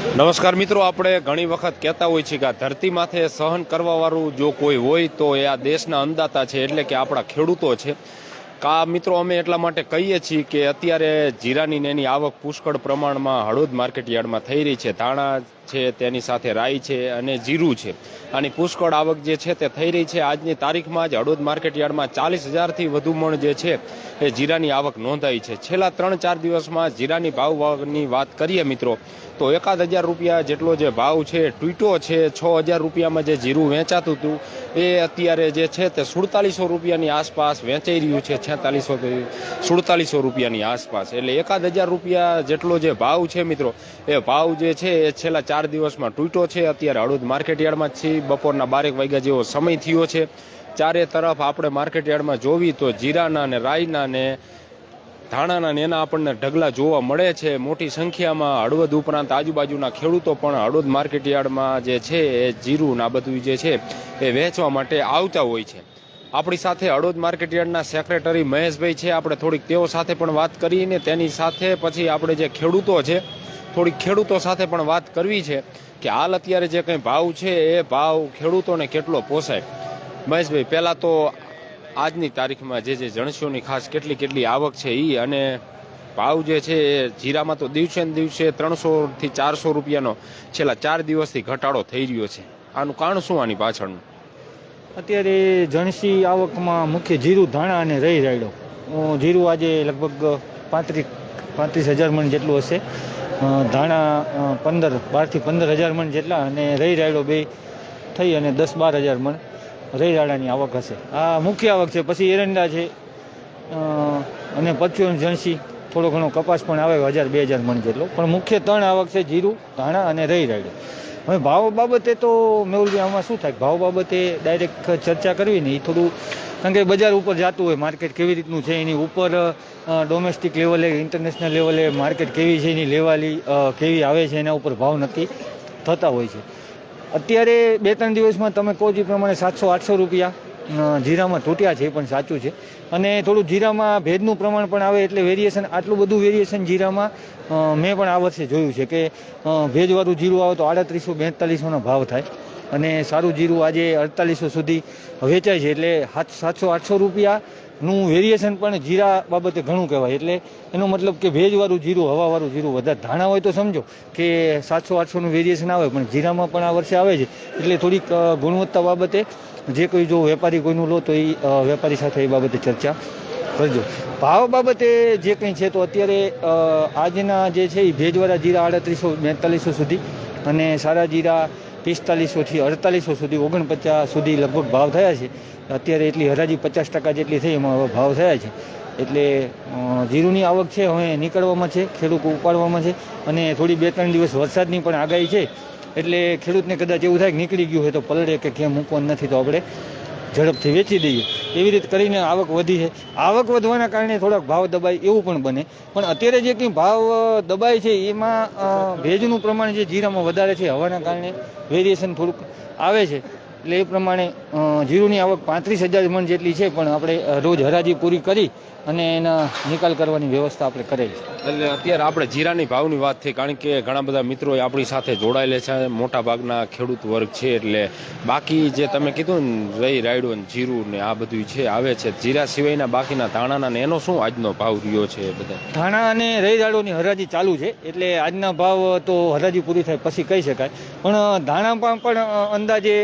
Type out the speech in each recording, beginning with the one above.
નમસ્કાર મિત્રો, આપણે ઘણી વખત કહેતા હોય છીએ કે આ ધરતી માથે સહન કરવાવાળું જો કોઈ હોય તો એ આ દેશના અંદાતા છે, એટલે કે આપણા ખેડૂતો છે. કા મિત્રો, અમે એટલા માટે કહીએ છીએ કે અત્યારે જીરાની એની આવક પુષ્કળ પ્રમાણમાં હળવદ માર્કેટ યાર્ડમાં થઈ રહી છે. ધાણા છે, તેની સાથે રાઈ છે અને જીરું છે. આની પુષ્કળ આવક જે છે તે થઈ રહી છે. આજની તારીખમાં જ હળવદ માર્કેટ યાર્ડમાં ચાલીસ હજારથી વધુ મણ જે છે, એ જીરાની આવક નોંધાઈ છે. છેલ્લા ત્રણ ચાર દિવસમાં જીરાની ભાવની વાત કરીએ મિત્રો, તો એકાદ હજાર રૂપિયા જેટલો જે ભાવ છે ટ્વીટો છે. છ હજાર રૂપિયામાં જે જીરું વેચાતું હતું, એ અત્યારે જે છે તે સુડતાલીસો રૂપિયાની આસપાસ વેચાઈ રહ્યું છે. છેતાલીસો સુડતાલીસો રૂપિયાની આસપાસ. એટલે એકાદ હજાર રૂપિયા જેટલો જે ભાવ છે મિત્રો, એ ભાવ જે છે, એ છેલ્લા ચાર દિવસમાં તૂટ્યો છે. અત્યારે હળવદ માર્કેટ યાર્ડમાં જ છીએ. બપોરના બારેક વાગ્યા જેવો સમય થયો છે. ચારે તરફ આપણે માર્કેટ યાર્ડમાં જોવી તો જીરાના ને રાઈના ને ધાણાના ને એના આપણને ઢગલા જોવા મળે છે. મોટી સંખ્યામાં હળવદ ઉપરાંત આજુબાજુના ખેડૂતો પણ હળવદ માર્કેટ યાર્ડમાં જે છે એ જીરું આ બધું જે છે એ વેચવા માટે આવતા હોય છે. આપણી સાથે હળવદ માર્કેટ યાર્ડના સેક્રેટરી મહેશભાઈ છે. આપણે થોડીક તેઓ સાથે પણ વાત કરીને તેની સાથે પછી આપણે જે ખેડૂતો છે થોડીક ખેડૂતો સાથે પણ વાત કરવી છે કે હાલ અત્યારે જે કંઈ ભાવ છે, એ ભાવ ખેડૂતોને કેટલો પોસાય? મહેશભાઈ, પહેલાં તો આજની તારીખમાં જે જે જણસીઓની ખાસ કેટલી કેટલી આવક છે એ અને ભાવ જે છે એ જીરામાં તો દિવસે ને દિવસે ત્રણસોથી ચારસો રૂપિયાનો છેલ્લા ચાર દિવસથી ઘટાડો થઈ રહ્યો છે. આનું કારણ શું આની પાછળનું? અત્યારે જણસી આવકમાં મુખ્ય જીરું ધાણા અને રહી રાયડો. જીરું આજે લગભગ પાંત્રીસ પાંત્રીસ હજાર મણ જેટલું હશે. ધાણા પંદર, બારથી પંદર હજાર મણ જેટલા અને રહી રાયડો બે થઈ અને દસ બાર હજાર મણ રહી રાયડાની આવક હશે. આ મુખ્ય આવક છે. પછી એરંડા છે. અને પરચુરણ જણસી. થોડો ઘણો કપાસ પણ આવે હજાર બે હજાર મણ જેટલો. પણ મુખ્ય ત્રણ આવક છે જીરું, ધાણા અને રહી રાયડો. હવે ભાવ બાબતે તો મેહુલભાઈ, આમાં શું થાય? ભાવ બાબતે ડાયરેક્ટ ચર્ચા કરવી ને એ થોડું કારણ કે બજાર ઉપર જતું હોય માર્કેટ કેવી રીતનું છે એની ઉપર ડોમેસ્ટિક લેવલે ઇન્ટરનેશનલ લેવલે માર્કેટ કેવી છે એની લેવાલી કેવી આવે છે એના ઉપર ભાવ નક્કી થતા હોય છે. અત્યારે બે ત્રણ દિવસમાં તમે કહો છો પ્રમાણે સાતસો, આઠસો રૂપિયા જીરામાં તૂટ્યા છે એ પણ સાચું છે. અને થોડું જીરામાં ભેજનું પ્રમાણ પણ આવે એટલે વેરિએશન આટલું બધું વેરિએશન જીરામાં મેં પણ આ વર્ષે જોયું છે કે ભેજવાળું જીરું આવે તો આડત્રીસો બેતાલીસોનો ભાવ થાય. અને સારું જીરું આજે અડતાલીસો સુધી વેચાય છે એટલે સાત સાતસો, આઠસો રૂપિયાનું વેરિએશન પણ જીરા બાબતે ઘણું કહેવાય. એટલે એનો મતલબ કે ભેજવાળું જીરું, હવાવાળું જીરું વધારે ધાણા હોય તો સમજો કે સાતસો, આઠસોનું વેરિએશન આવે, પણ જીરામાં પણ આ વર્ષે આવે છે. એટલે થોડીક ગુણવત્તા બાબતે જે કોઈ જો વેપારી કોઈનું લો તો એ વેપારી સાથે એ બાબતે ચર્ચા કરજો. ભાવ બાબતે જે કંઈ છે તો અત્યારે આજના જે છે એ ભેજવાળા જીરા આડત્રીસો, બેતાલીસો સુધી અને સારા જીરા પિસ્તાલીસોથી અડતાલીસો સુધી, ઓગણપચાસ સુધી લગભગ ભાવ થયા છે. અત્યારે એટલી હરાજી પચાસ ટકા જેટલી થઈ, એમાં હવે ભાવ થયા છે. એટલે જીરુની આવક છે, હવે નીકળવામાં છે, ખેડૂત ઉપાડવામાં છે અને થોડી બે ત્રણ દિવસ વરસાદની પણ આગાહી છે. એટલે ખેડૂતને કદાચ એવું થાય કે નીકળી ગયું હોય તો પલળે કે ક્યાં મૂકવાનું નથી તો આપણે ઝડપથી વેચી દઈએ. એવી રીતે કરીને આવક વધી છે. આવક વધવાના કારણે થોડાક ભાવ દબાય એવું પણ બને. પણ અત્યારે જે કંઈ ભાવ દબાય છે, એમાં ભેજનું પ્રમાણ જે જીરામાં વધારે છે, હવાના કારણે વેરિએશન થોડુંક આવે છે. એટલે એ પ્રમાણે જીરુની આવક પાંત્રીસ હજાર મણ જેટલી છે પણ આપણે રોજ હરાજી પૂરી કરી અને એના નિકાલ કરવાની વ્યવસ્થા આપણે કરેલી છે. એટલે અત્યારે આપણે જીરાની ભાવની વાત થઈ કારણ કે ઘણા બધા મિત્રો આપણી સાથે જોડાયેલા છે મોટા ભાગના ખેડૂત વર્ગ છે એટલે બાકી જે તમે કીધું ને રઈ રાયડો જીરું ને આ બધું છે આવે છે. જીરા સિવાયના બાકીના ધાણાના ને એનો શું આજનો ભાવ રહ્યો છે એ બધા? ધાણા અને રહીદાળોની હરાજી ચાલુ છે એટલે આજના ભાવ તો હરાજી પૂરી થાય પછી કહી શકાય. પણ ધાણા પણ અંદાજે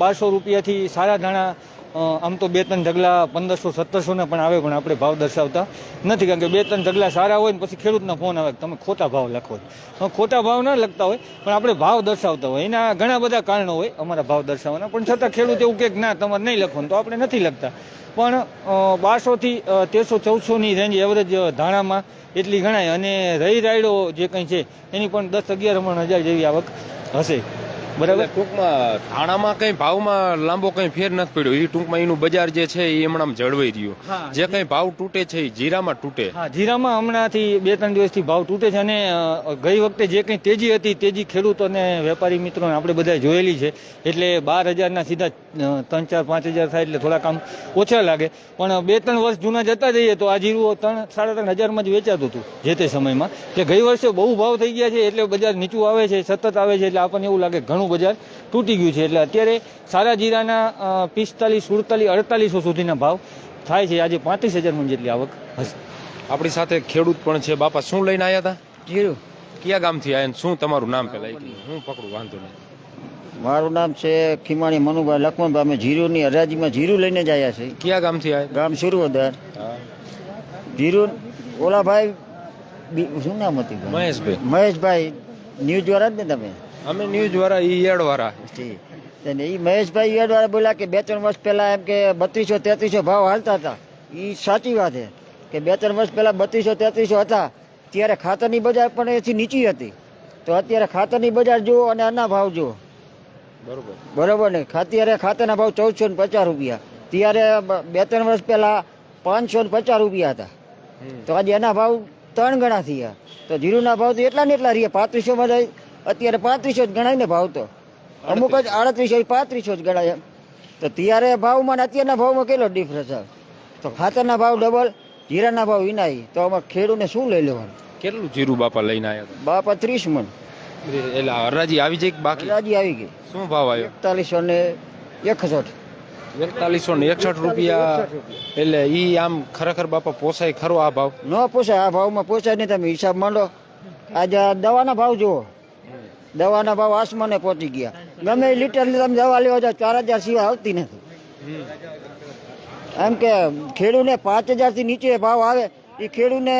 બારસો રૂપિયાથી સારા ધાણા આમ તો બે ત્રણ ઢગલા પંદરસો, સત્તરસોના પણ આવે પણ આપણે ભાવ દર્શાવતા નથી, કારણ કે બે ત્રણ ઢગલા સારા હોય ને પછી ખેડૂતના ફોન આવે તમે ખોટા ભાવ લખો. ખોટા ભાવ ના લખતા હોય, પણ આપણે ભાવ દર્શાવતા હોય. એના ઘણા બધા કારણો હોય અમારા ભાવ દર્શાવવાના, પણ છતાં ખેડૂત એવું કે ના, તમારે નહીં લખવાનું, તો આપણે નથી લખતા. પણ બારસોથી તેરસો, ચૌદસોની રેન્જ એવરેજ ધાણામાં એટલી ગણાય અને રહી રાયડો જે કંઈ છે, એની પણ દસ અગિયાર હજાર જેવી આવક હશે. બરાબર? ટૂંકમાં ધાણામાં કઈ ભાવમાં લાંબો કઈ ફેર નથી પડ્યો. એ ટૂંકમાં એનું બજાર જે છે એ હમણાં જળવાઈ રહ્યું. જે કઈ ભાવ તૂટે છે એ જીરામાં તૂટે. હા જીરામાં હમણાંથી બે ત્રણ દિવસથી ભાવ તૂટે છે અને ગઈ વખતે જે કંઈ તેજી હતી તેજી ખેડૂતોને વેપારી મિત્રોને આપણે બધા જોયેલી છે. એટલે બાર હજારના સીધા ત્રણ ચાર પાંચ હજાર થાય એટલે થોડા કામ ઓછા લાગે. પણ બે ત્રણ વર્ષ જૂના જતા જઈએ તો આ જીરું ત્રણ સાડા ત્રણ હજારમાં જ વેચાતું હતું જે તે સમયમાં. એટલે ગઈ વર્ષે બહુ ભાવ થઈ ગયા છે એટલે બજાર નીચું આવે છે સતત આવે છે એટલે આપણને એવું લાગે ઘણું બજાર તૂટી ગયું છે. એટલે અત્યારે સારા જીરાના પિસ્તાલીસ સુડતાલીસ અડતાલીસો સુધીના ભાવ થાય છે. આજે પાંત્રીસ હજાર મણ જેટલી આવક હશે. આપણી સાથે ખેડૂત પણ છે. બાપા શું લઈને આવ્યા હતા જીરું. કયા ગામથી આવ્યા ને શું તમારું નામ પહેલાં હું પકડું વાંધો નહીં. મારું નામ છે ખીમાણી મનુભાઈ લખમણભાઈ. અમે જીરુની હરાજીમાં જીરું લઈને જ આવ્યા છે કયા ગામથી આવ્યા ગામ સુરવદર. હા. જીરું ઓલા ભાઈ શું નામ હતું? મહેશભાઈ. મહેશભાઈ. ન્યૂઝ વાળા જ ને તમે? અમે ન્યૂઝ વાળા ઈ એડ વાળા. જી. અને એ મહેશભાઈ એડ વાળા બોલ્યા કે બે ત્રણ વર્ષ પહેલા એમ કે બત્રીસો તેત્રીસો ભાવ હાલતા હતા. એ સાચી વાત છે કે બે ત્રણ વર્ષ પહેલા બત્રીસો તેત્રીસો હતા ત્યારે ખાતરની બજાર પણ એથી નીચી હતી. તો અત્યારે ખાતરની બજાર જુઓ અને આના ભાવ જુઓ. બરોબર. બરોબર ને? અત્યારે ખાતરના ભાવ ચૌદસો ને પચાસ રૂપિયા. ત્યારે બે ત્રણ વર્ષ પહેલા પાંચસો ને પચાસ રૂપિયા હતા. તો આજે એના ભાવ ત્રણ ગણા થયા. તો જીરુના ભાવ તો એટલા ને એટલા રહ્યા. પાંત્રીસોમાં જાય અત્યારે પાંત્રીસો જ ગણાય ને ભાવ તો. અમુક જ આડત્રીસો પાંત્રીસો જ ગણાય એમ. તો ત્યારે ભાવમાં ને અત્યારના ભાવમાં કેટલો ડિફરન્સ આવે? તો ખાતરના ભાવ ડબલ જીરાના ભાવ વિનાય તો અમારે ખેડૂને શું લઈ લેવાનું? કેટલું જીરું બાપા લઈને આવ્યા બાપા ત્રીસ મણ. એટલે હરાજી આવી જાય બાકી? હરાજી આવી ગઈ. શું ભાવ આવ્યો? એકતાલીસો ને એકસઠ. એકતાલીસો ને એકસઠ રૂપિયા એટલે ઈ આમ ખરેખર બાપા પોસાય ખરો આ ભાવ? ન પોસાય આ ભાવમાં પોસાય નહીં તમે હિસાબ માંડો. આજે દવાના ભાવ જુઓ. દવાના ભાવ આસમાને પહોંચી ગયા. ગમે એ લીટર તમે દવા લેવા જાઓ ચાર હજાર સિવાય આવતી નથી. એમ કે ખેડૂને પાંચ હજારથી નીચે ભાવ આવે એ ખેડૂને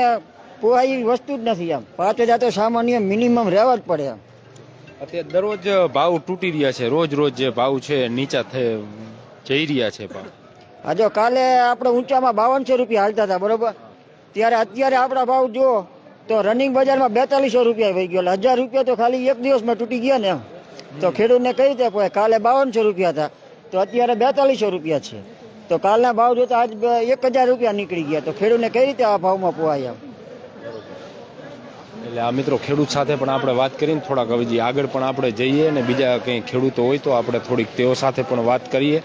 પોહાય એવી વસ્તુ જ નથી આમ. પાંચ હજાર તો સામાન્ય મિનિમમ રહેવા જ પડે આમ. અત્યારે દરરોજ ભાવ તૂટી રહ્યા છે. રોજ રોજ જે ભાવ છે નીચા થઈ જઈ રહ્યા છે ભાવ આ જો કાલે આપણે ઊંચામાં બાવનસો રૂપિયા હાલતા હતા બરોબર? ત્યારે અત્યારે આપણા ભાવ જુઓ તો રનિંગ બજારમાં બેતાલીસો રૂપિયા વહી ગયો એટલે હજાર રૂપિયા તો ખાલી એક દિવસમાં તૂટી ગયા ને એમ. તો ખેડૂતને કઈ રીતે પોય કાલે બાવનસો રૂપિયા હતા તો અત્યારે બેતાલીસો રૂપિયા છે. તો કાલના ભાવ જોતા આજ એક હજાર રૂપિયા નીકળી ગયા તો ખેડૂતને કઈ રીતે આ ભાવમાં પોવાય એમ? એટલે આ મિત્રો ખેડૂત સાથે પણ આપણે વાત કરીને થોડાક હવેજી આગળ પણ આપણે જઈએ અને બીજા કંઈ ખેડૂતો હોય તો આપણે થોડીક તેઓ સાથે પણ વાત કરીએ.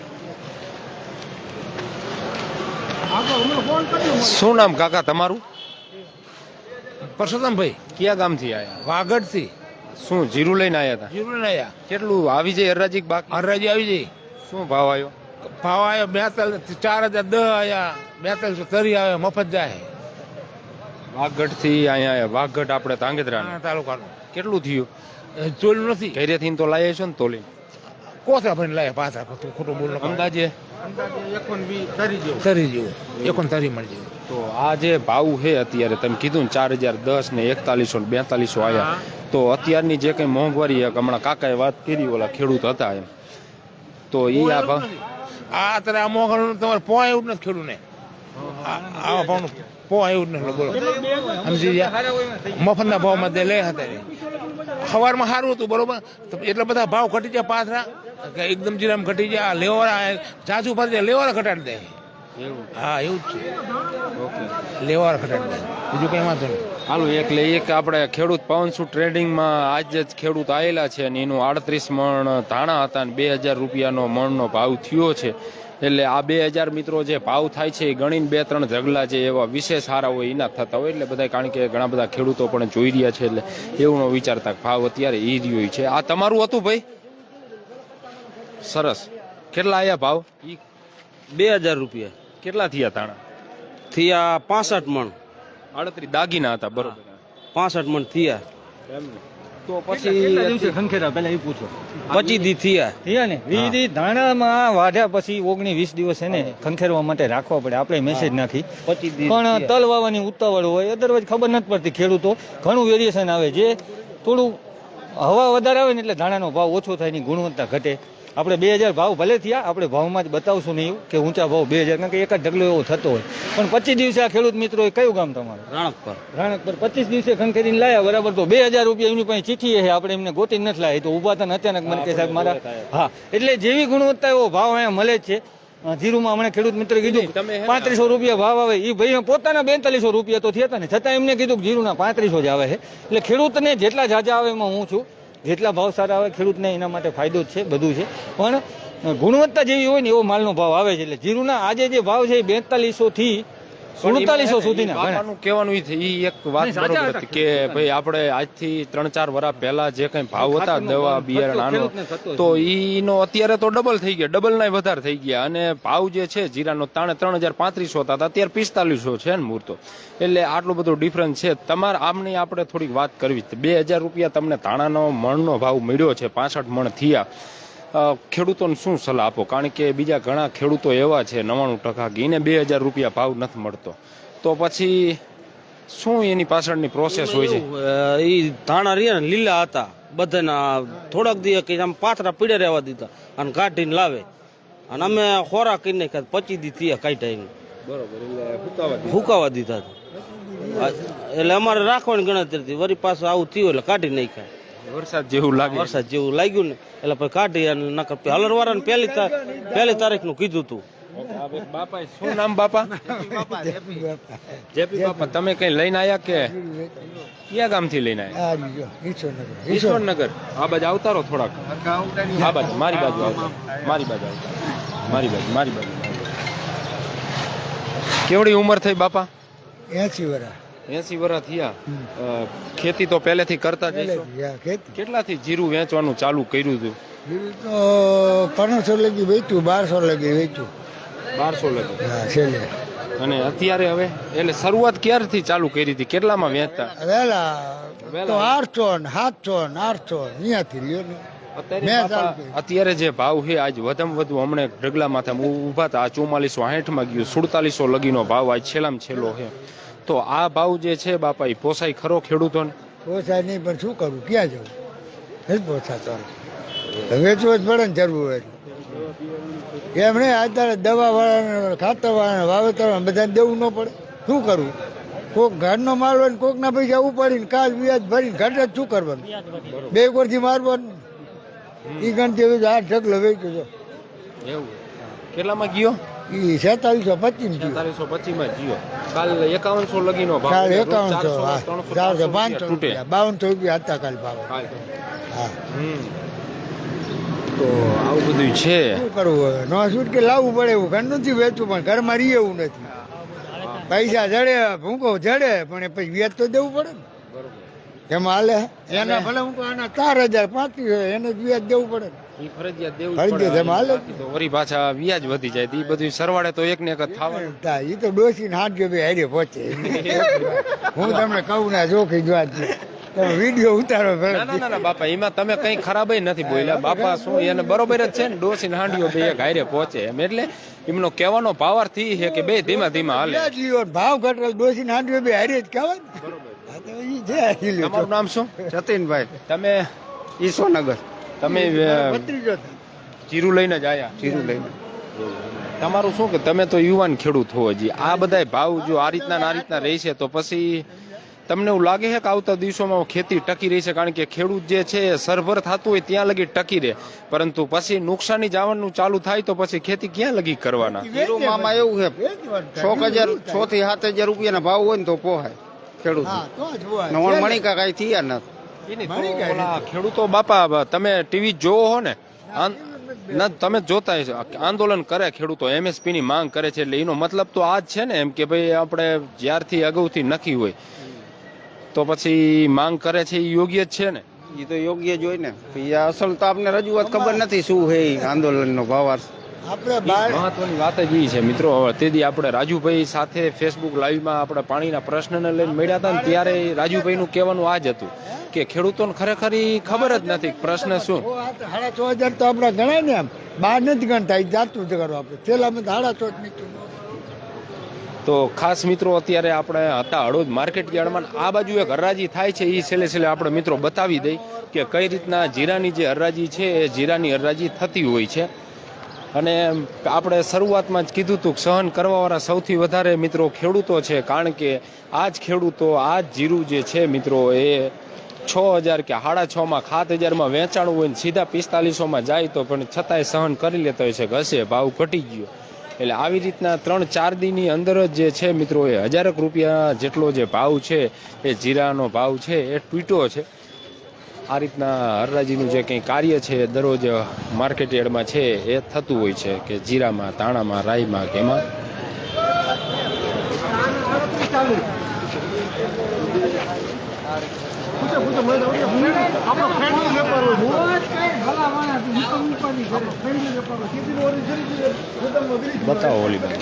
શું નામ કાકા તમારું? પરસોત્તમભાઈ કયા ગામથી આવ્યા વાગડથી. શું જીરું લઈને આવ્યા હતા? જીરું લઈને આવ્યા કેટલું આવી જાય હરરાજી બાગ બાકી? હરરાજી આવી જાય શું ભાવ આવ્યો? ભાવ આવ્યો બેતાલીસ ચાર હજાર દસ આયા બેતાલીસો તરી આવે મફત જાય વાઘગઢથી અહીંયા આવ્યા વાગઢ આપણે તાંગેદરા તાલુકાનું. કેટલું થયું? એ નથી. ઘરેથી તો લાવીએ છો ને તોલી કોથા ભરીને લાયા પાછા ખોટું બોલ અંદાજે? તરી જેવું. એકોન તરી મળી જેવું. તો આ જે ભાવ છે અત્યારે તમે કીધું ને ચાર હજાર દસ ને એકતાલીસો ને બેતાલીસો આવ્યા તો અત્યારની જે કંઈ મોંઘવારી છે, હમણાં કાકાએ વાત કરી ઓલા ખેડૂત હતા એમ. તો એ આ ભાવ આ અત્યારે આ મોઘાનું તમારે પોવા એવું નથી ખેડૂને આ- આવા ભાવનું પોવા એવું જ નથી બોલો સમજી ગયા મફતના ભાવમાં તે લે હતા સવારમાં સારું હતું બરોબર? તો એટલા બધા ભાવ ઘટી ગયા પાછરા કે એકદમ જીરામ ઘટી જાય. લેવારા ભરી જાય લેવારા ઘટાડી દે. હા એવું જ છે. લેવારા ઘટાડી દે. બીજું કંઈ વાંધો નહીં. હાલો એટલે એક આપણે ખેડૂત પવનસુ ટ્રેડિંગમાં આજે જ ખેડૂત આવેલા છે અને એનું આડત્રીસ મણ ધાણા હતા અને બે હજાર રૂપિયાનો મણનો ભાવ થયો છે. એટલે આ બે હજાર મિત્રો જે ભાવ થાય છે એ ગણીને બે ત્રણ ઝગલા છે એવા વિશેષ સારા હોય એના થતા હોય. એટલે બધા કારણ કે ઘણા બધા ખેડૂતો પણ જોઈ રહ્યા છે એટલે એવું વિચારતા ભાવ અત્યારે એ રહ્યો છે. આ તમારું હતું ભાઈ? સરસ. કેટલા આયા ભાવ? ઈ બે હજાર રૂપિયા. કેટલા થયા તાણા થયા પાસઠ મણ. આડત્રીસ દાગીના હતા બરોબર. પાસઠ મણ થયા. તો કેટલા દિવસે પછી ખંખેરા? પહેલા એ પૂછો. પચી દી થયા. થયા ને? વી દી ધાણામાં વાઢ્યા પછી ઓગણી વીસ દિવસ એને ખંખેરવા માટે રાખવા પડે. આપણે મેસેજ નાખી. પચી દી પણ તલ વાવવાની ઉતાવળ હોય અદરવાઇઝ ખબર નથી પડતી ખેડૂતો. ઘણું વેરિએશન આવે જે થોડું હવા વધારે આવે ને એટલે ધાણાનો ભાવ ઓછો થાયની ગુણવત્તા ઘટે. આપણે બે હજાર ભાવ ભલે થયા આપણે ભાવમાં જ બતાવશું નહીં એવું કે ઊંચા ભાવ બે હજાર કારણ કે એક જ ઢગલો એવો થતો હોય. પણ પચીસ દિવસે આ ખેડૂત મિત્રો એ કયું ગામ તમારું? રાણકપર. પર પચીસ દિવસે ખંખેરીને લાયા બરાબર. તો બે હજાર રૂપિયા એમની પાસે ચીઠી છે આપણે એમને ગોતી નથી લાવી તો ઊભા હતા અચાનક મને કે સાહેબ મારા હા એટલે જેવી ગુણવત્તા એવો ભાવ અહીંયા મળે જ છે. જીરુમાં હમણાં ખેડૂત મિત્ર કીધું પાંત્રીસો રૂપિયા ભાવ આવે. એ ભાઈ પોતાના બેતાલીસો રૂપિયા તો થયા હતા ને છતાં એમને કીધું કે જીરુના પાંત્રીસો જ આવે છે. એટલે ખેડૂતને જેટલા જાજા આવે એમાં હું છું જેટલા ભાવ સારા આવે ખેડૂતને એના માટે ફાયદો જ છે, બધું છે. પણ ગુણવત્તા જેવી હોય ને એવો માલનો ભાવ આવે છે. એટલે જીરુના આજે જે ભાવ છે એ બેતાલીસો થી સુડતાલીસો સુધી. બાપાનું કહેવાનું ઈ એક વાત બરોબર હતી કે ભાઈ આપણે આજથી ત્રણ ચાર વર્ષ પહેલા જે કઈ ભાવ હતા દવા બિયારણ આનો તો ઈનો અત્યારે તો ડબલ થઈ ગયા ડબલ ના વધારે થઈ ગયા. અને ભાવ જે છે જીરાનો તાણે ત્રણ હજાર પાંત્રીસો હતા અત્યારે પિસ્તાલીસો છે ને મૂર્તો. એટલે આટલો બધો ડિફરન્સ છે. તમારે આમની આપણે થોડીક વાત કરવી બે હજાર રૂપિયા તમને તાણાનો મણનો ભાવ મળ્યો છે પાસઠ મણ થયા. ખેડૂતોને શું સલાહ આપો? કારણ કે બીજા ઘણા ખેડૂતો એવા છે નવાણું ટકા કે એને બે હજાર રૂપિયા ભાવ નથી મળતો. તો પછી શું એની પાછળની પ્રોસેસ હોય છે? એ ધાણા રહ્યા ને લીલા હતા. બધાના થોડાક દિવસ કે આમ પાથરા પીડે રહેવા દીધા અને કાઢીને લાવે. અને અમે ખોરાક કરી નાખ્યા પચી દી થયા કાઢ્યા બરોબર એટલે હુકાવા દીધા. એટલે અમારે રાખવાની ગણતરી હતી. વરી પાછું આવું થયું એટલે કાઢી નાખ્યા. વરસાદ જેવું લાગે. વરસાદ જેવું લાગ્યું ને એટલે પછી કાઢી અને નકર હલરવાળાને પહેલી તા- પહેલી તારીખનું કીધું હતું બાપા શું નામ બાપા? જેપી બાપા તમે કઈ લઈને આયા કે ક્યાં ગામથી લઈને આયા? ઈશ્વરનગર. આ બાજુ આવતા રહો થોડાક આ બાજુ મારી બાજુ આવતા. મારી બાજુ આવતા. મારી બાજુ મારી બાજુ. કેવડી ઉંમર થઈ બાપા? એસી વર્ષ એસી વર્ષ થયા. ખેતી તો પહેલેથી કરતા જ. કેટલાથી જીરું વેચવાનું ચાલુ કર્યું હતું? તો પંદરસો લગી વેચ્યું બારસો લગી વેચ્યું. બારસો લગી. હા છેલ્લે. અને અત્યારે હવે એટલે શરૂઆત ક્યારથી ચાલુ કરી હતી? કેટલામાં વેચતા? વેલા. તો આઠસો સાતસો આઠસો અહીંયાથી લ્યો ને. અત્યારે જે ભાવ છે આજ વધમ વધુ હમણાં ઢગલા માથે ઊભા હતા. આ ચોમાલીસો સાઠમાં ગયું સુડતાલીસો લગીનો ભાવ આજ છેલ્લામાં છેલ્લો છે. તો આ ભાવ જે છે બાપા એ પોસાય ખરો ખેડૂતોને? પોસાય નહીં પણ શું કરું? ક્યાં જવું? નથી પોસાતો વેચવો જ પડે ને જરૂર હોય. એમ નહીં અત્યારે દવા વાળાને ખાતર વાળાને વાવેતર બધાને દેવું ન પડે. શું કરવું કોક ઘરનો માલ હોય ને કોકના પૈસા ઉપાડીને કાલ વ્યાજ ભરીને ઘટે જ શું કરવાનું? બે કોરથી મારવાનું. એ ગણતી આ ઢગલો વેચ્યો છો. એવું? કેટલામાં ગયો? એ સેતાલીસો પચીસમાં ગયો કાલ એકાવનસો લગીનો ભાવ કાલ એકાવનસો 400, હા 300, ચારસો પાંચસો રૂપિયા. બાવનસો રૂપિયા હતા કાલ ભાવ. હા. હમ. તો આવું બધું છે. શું કરવું નો છૂટ કે લાવવું પડે એવું ઘર નથી વેચવું પણ ઘરમાં રહી એવું નથી. પૈસા જડે ભૂંકો જડે પણ એ પછી વ્યાજ તો દેવું પડે ને. એમાં હાલે. એના ભલે હું આના ચાર હજાર પાંત્રીસ એને વ્યાજ દેવું પડે ફરજિયાત દેવું પડે. જ પાછા વ્યાજ વધી જાય એ બધું સરવાળે તો એક ને એક જ થવાનું. તા, તો ડોસી હાથ બે હારે પહોંચે. હું તમને કહું ના જોખી જ વાત વીડિયો ઉતારો ના ના ના ના બાપા એમાં તમે કઈ ખરાબ નથી બોલ્યા. બાપા શું એને બરોબર જ છે ને ડોસી ને હાંડીઓ બે ઘાયરે પહોંચે એમ. એટલે એમનો કહેવાનો પાવરથી છે કે બે ધીમા ધીમા હાલે. ભાવ ઘટેલ ડોસી હાંડીઓ બે હારે જ કહેવાય. તમારું નામ શું? જતીનભાઈ. તમે? ઈશ્વરનગર તમે અ, ભત્રીજો છે. જીરું લઈને જ આયા? જીરું લઈને. તમારું શું કે તમે તો યુવાન ખેડૂત હો હજી. આ બધા ભાવ જો આ રીતના ને આ રીતના રહેશે તો પછી તમને એવું લાગે છે કે આવતા દિવસોમાં ખેતી ટકી રહી છે કારણ કે ખેડૂત જે છે એ સરભર થતું હોય ત્યાં લગી ટકી રહે. પરંતુ પછી નુકસાની જવાનું ચાલુ થાય તો પછી ખેતી ક્યાં લગી કરવાના? મામા એવું છે છ હજાર છ થી સાત હજાર રૂપિયાના ભાવ હોય ને તો પોહાય ખેડૂત હા તો જ હોય. નવણ મણિકા કઈ થયા નથી ખેડૂતો બાપા તમે ટીવી જોવો હો ને આન- ના તમે જોતા આંદોલન કરે ખેડૂતો એમએસપી ની માંગ કરે છે એટલે એનો મતલબ તો આ જ છે ને એમ કે ભાઈ આપણે જ્યારથી અગાઉથી નક્કી હોય તો પછી માંગ કરે છે એ યોગ્ય જ છે ને? એ તો યોગ્ય જ હોય ને. અસલ તો આપને રજૂઆત ખબર નથી શું છે ઈ આંદોલનનો ભાવાર્થ આપણે મહત્વની વાત જ એ છે મિત્રો. તેથી આપણે રાજુભાઈ સાથે ફેસબુક લાઈવમાં આપણે પાણીના પ્રશ્નને લઈને મળ્યા હતા ત્યારે રાજુભાઈનું કહેવાનું આ જ હતું કે ખેડૂતોને ખરેખર ખબર જ નથી પ્રશ્ન શું. સાડા છ હજાર તો આપણે ગણાય ને એમ બહાર નથી ગણતા એ જાતું જ કરો આપણે. છેલ્લામાં અમે સાડા છ જ તો ખાસ મિત્રો અત્યારે આપણે હતા હળોદ માર્કેટ યાર્ડમાં આ બાજુ એક હરાજી થાય છે એ છેલ્લે છેલ્લે આપણે મિત્રો બતાવી દઈ કે કઈ રીતના જીરાની જે હરાજી છે એ જીરાની હરાજી થતી હોય છે. અને આપણે શરૂઆતમાં જ કીધું હતું સહન કરવાવાળા સૌથી વધારે મિત્રો ખેડૂતો છે, કારણ કે આ જ ખેડૂતો આ જ જીરું જે છે મિત્રો, એ છ હજાર કે સાડા છમાં, સાત હજારમાં વેચાણું હોય ને સીધા પિસ્તાલીસોમાં જાય તો પણ છતાંય સહન કરી લેતો હોય છે હશે, ભાવ ઘટી ગયો. એટલે આવી રીતના ત્રણ ચાર દીની અંદર જ જે છે મિત્રો, એ હજારક રૂપિયા જેટલો જે ભાવ છે, એ જીરાનો ભાવ છે, એ તૂટ્યો છે. આ રીતના હરરાજીનું જે કંઈ કાર્ય છે, દરરોજ માર્કેટ યાર્ડમાં છે, એ થતું હોય છે કે જીરામાં તાણામાં રાઈમાં કે એમાં બતાવો ઓલી બાજુ.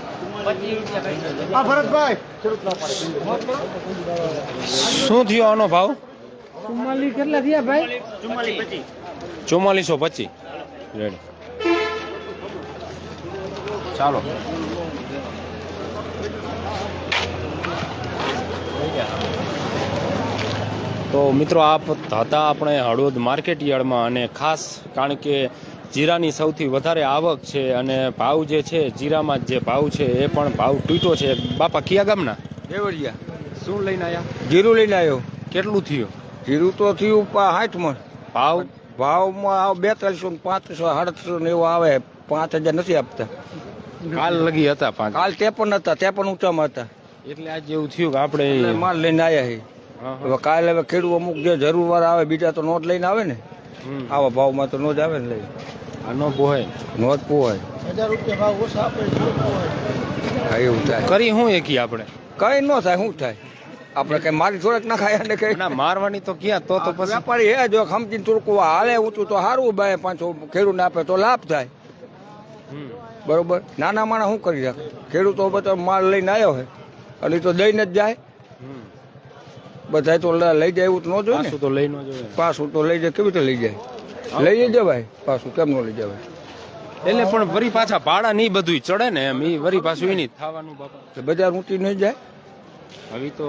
શું થયો આનો ભાવ? ચુમ્માલીસો પચીસ. રેડી ચાલો. તો મિત્રો આપ હતા આપણે હળવદ માર્કેટ યાર્ડમાં અને ખાસ કારણ કે જીરાની સૌથી વધારે આવક છે અને ભાવ જે છે જીરામાં જે ભાવ છે એ પણ ભાવ તૂટ્યો છે. બાપા કયા ગામના? દેવળિયા. શું લઈને આવ્યા જીરું લઈને આવ્યો. કેટલું થયું? જીરું તો થયું સાઠ મણ ભાવ? ભાવમાં બેતાલીસો ને પાંત્રીસો સાડત્રીસો ને એવું આવે. પાંચ હજાર નથી આપતા. કાલ લગી હતા પાંચ. કાલ પણ હતા તે પણ ઊંચામાં હતા. એટલે આજ એવું થયું કે આપણે માલ લઈને આવ્યા છે. હવે કાલે હવે ખેડૂત અમુક જે જરૂર વાળા આવે બીજા તો નોટ લઈને આવે ને. આવા ભાવમાં તો નો જ આવે ને લઈ. આ ન પોહાય. ભાવ પોવાય હા એવું થાય. કરી શું એકી આપણે? કઈ ન થાય શું થાય. આપણે કઈ મારી થોડક ના ખાય ને કઈ. ના મારવાની તો ક્યાં? તો તો પછી વેપારી હે જો ખમચીને થોડુંક હાલે ઊંચું તો સારું બે ખેડૂત ને આપે તો લાભ થાય. હમ. બરોબર? નાના માણસ શું કરી શકે ખેડૂતો બધા માલ લઈને આવ્યો છે અને તો દઈને જ જાય. બધા તો લઈ જાય એવું તો ન જોઈએ તો લઈ ન જોઈએ પાછું તો લઈ જાય કેવી રીતે લઈ જાય? લઈ જવાય. પાછું કેમ ન લઈ જવાય? એટલે પણ વરી પાછા ભાડા નહીં બધું ચડે ને એમ એ વરી પાછું એ નહીં થવાનું બાપા. બજાર ઊંચી નહીં જાય? હવે તો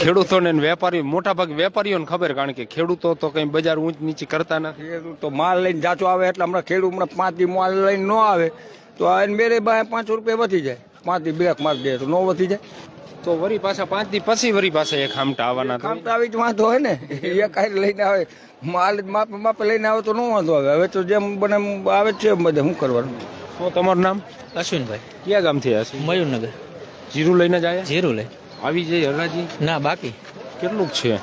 ખેડૂતોને ને વેપારી મોટા ભાગે વેપારીઓને ખબર કારણ કે ખેડૂતો તો કઈ બજાર ઊંચ નીચી કરતા નથી. તો માલ લઈને જાચો આવે એટલે હમણાં ખેડૂત હમણાં પાંચ દી માલ લઈને ન આવે તો એને બાય પાંચસો રૂપિયા વધી જાય. પાંચ દી બ્રેક મારી દે તો ન વધી જાય. તો વરી પાછા પાંચ દી પછી વરી પાછા એક હામટા આવવાના તો. આવી જ વાંધો હોય ને. એ કાંઈ લઈને આવે. માલ માપ માપે લઈને આવે તો ન વાંધો આવે. હવે તો જેમ બને એમ આવે જ છે એમ બધે. શું કરવાનું? શું તમારું નામ? અશ્વિનભાઈ. ક્યાં ગામથી હશે મયુરનગર. જીરું લઈને જ આવ્યા? જીરું લઈ. આવી જઈ હરાજી ના બાકી. કેટલુંક છે?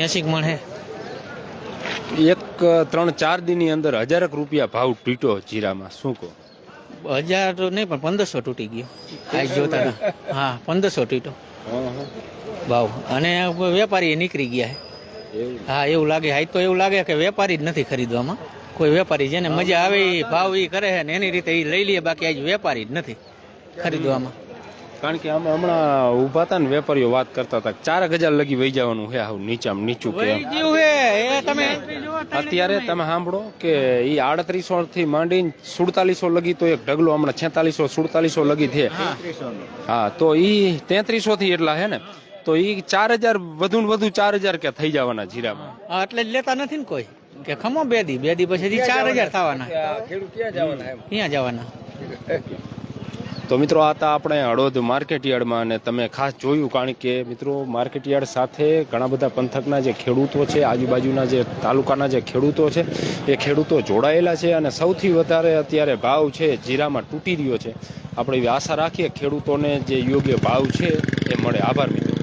એસી મણ હે. એક ત્રણ ચાર દિનની અંદર હજારક રૂપિયા ભાવ તૂટ્યો જીરામાં. શું કહો? હજાર તો નહીં પણ પંદરસો તૂટી ગયો. આજ જોતા હતા. હા પંદરસો તૂટ્યો. ભાવ અને વેપારી નીકળી ગયા હે. હા એવું લાગે. આજ તો એવું લાગે કે વેપારી જ નથી ખરીદવામાં. કોઈ વેપારી જેને મજા આવે એ ભાવ એ કરે છે ને એની રીતે એ લઈ લે બાકી આજ વેપારી જ નથી ખરીદવામાં. કારણ કે અમે હમણાં ઊભા હતા ને વેપારીઓ વાત કરતા હતા ચાર હજાર લગી વહી જવાનું હે આવું નીચામાં નીચું કે વહી ગયું હે એ તમે અત્યારે તમે સાંભળો કે એ આડત્રીસો થી માંડીને સુડતાલીસો લગી તો એક ઢગલો હમણાં છેતાલીસો સુડતાલીસો લગી છે. હા તો એ તેત્રીસો થી એટલા હે ને તો એ ચાર હજાર વધુ ને વધુ ચાર હજાર કે થઈ જવાના જીરામાં. હા, એટલે લેતા નથી ને કોઈ. કે ખમો બે દી બે દી પછી ચાર હજાર થવાના. ક્યાં જવાના? તો મિત્રો આ હતા આપણે હળવદ માર્કેટ યાર્ડમાં અને તમે ખાસ જોયું કારણ કે મિત્રો માર્કેટ યાર્ડ સાથે ઘણા બધા પંથકના જે ખેડૂતો છે, આજુબાજુના જે તાલુકાના જે ખેડૂતો છે, એ ખેડૂતો જોડાયેલા છે અને સૌથી વધારે અત્યારે ભાવ છે જીરામાં તૂટી રહ્યો છે. આપણે આશા રાખીએ ખેડૂતોને જે યોગ્ય ભાવ છે એ મળે. આભાર મિત્રો.